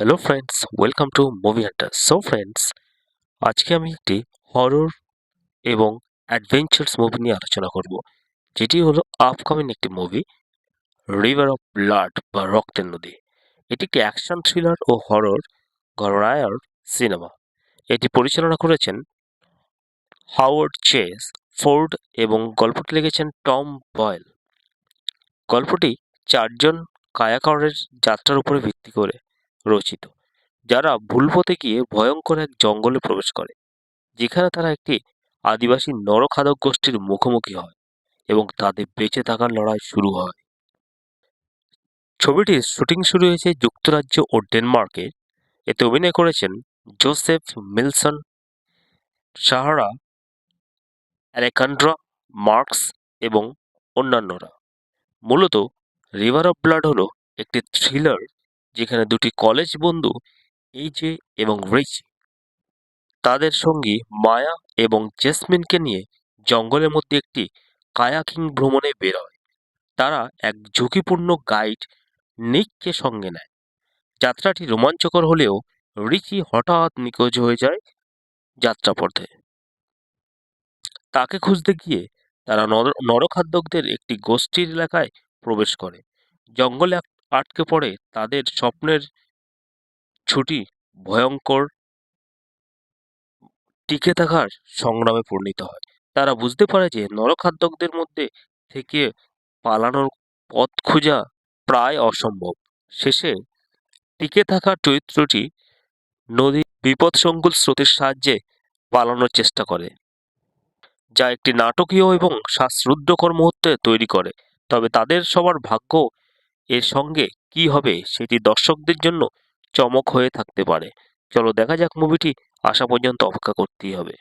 Hello friends welcome to movie hunter so friends আজকে আমি একটি হরর এবং অ্যাডভেঞ্চার্স মুভি নিয়ে আলোচনা করব। যেটি হলো আপকামিং একটি মুভি রিভার অফ ব্লাড বা রক্তের নদী। এটি একটি অ্যাকশন থ্রিলার ও হরর গরায়ার সিনেমা এটি পরিচালনা করেছেন হাওয়ার্ড চেস ফোর্ড এবং গল্পটি লিখেছেন টম বয়েল গল্পটি চারজন কায়াকারের যাত্রার উপরে ভিত্তি করে রচিত, যারা ভুল পথে গিয়ে ভয়ঙ্কর এক জঙ্গলে প্রবেশ করে, যেখানে তারা একটি আদিবাসী নরখাদক গোষ্ঠীর মুখোমুখি হয় এবং তাদের বেঁচে থাকার লড়াই শুরু হয়। ছবিটির শুটিং শুরু হয়েছে যুক্তরাজ্য ও ডেনমার্কে। এতে অভিনয় করেছেন Joseph Millson, Sarah Alexandra Marks এবং অন্যান্যরা। মূলত রিভার অফ ব্লাড হলো একটি থ্রিলার যেখানে দুটি কলেজ বন্ধু এইচে এবং রিচি তাদের সঙ্গী মায়া এবং জেসমিনকে নিয়ে জঙ্গলের মধ্যে একটি কায়াকিং ভ্রমণে বের হয়। তারা এক ঝুঁকিপূর্ণ গাইড নিককে সঙ্গে নেয়। যাত্রাটি রোমাঞ্চকর হলেও রিচি হঠাৎ নিখোঁজ হয়ে যায় যাত্রাপথে। তাকে খুঁজতে গিয়ে তারা নর, নরখাদ্যকদের একটি গোষ্ঠীর এলাকায় প্রবেশ করে। জঙ্গলে আট- আটকে পড়ে তাদের স্বপ্নের ছুটি ভয়ঙ্কর টিকে থাকার সংগ্রামে পরিণত হয়। তারা বুঝতে পারে যে নরখাদ্যকদের মধ্যে থেকে পালানোর পথ খোঁজা প্রায় অসম্ভব। শেষে টিকে থাকা চরিত্রটি নদীর বিপদসংকুল স্রোতের সাহায্যে পালানোর চেষ্টা করে, যা একটি নাটকীয় এবং শ্বাসরুদ্ধকর মুহূর্তে তৈরি করে। তবে তাদের সবার ভাগ্য এর সঙ্গে কি হবে সেটি দর্শকদের জন্য চমক হয়ে থাকতে পারে। চলো দেখা যাক মুভিটি আসা পর্যন্ত অপেক্ষা করতেই হবে।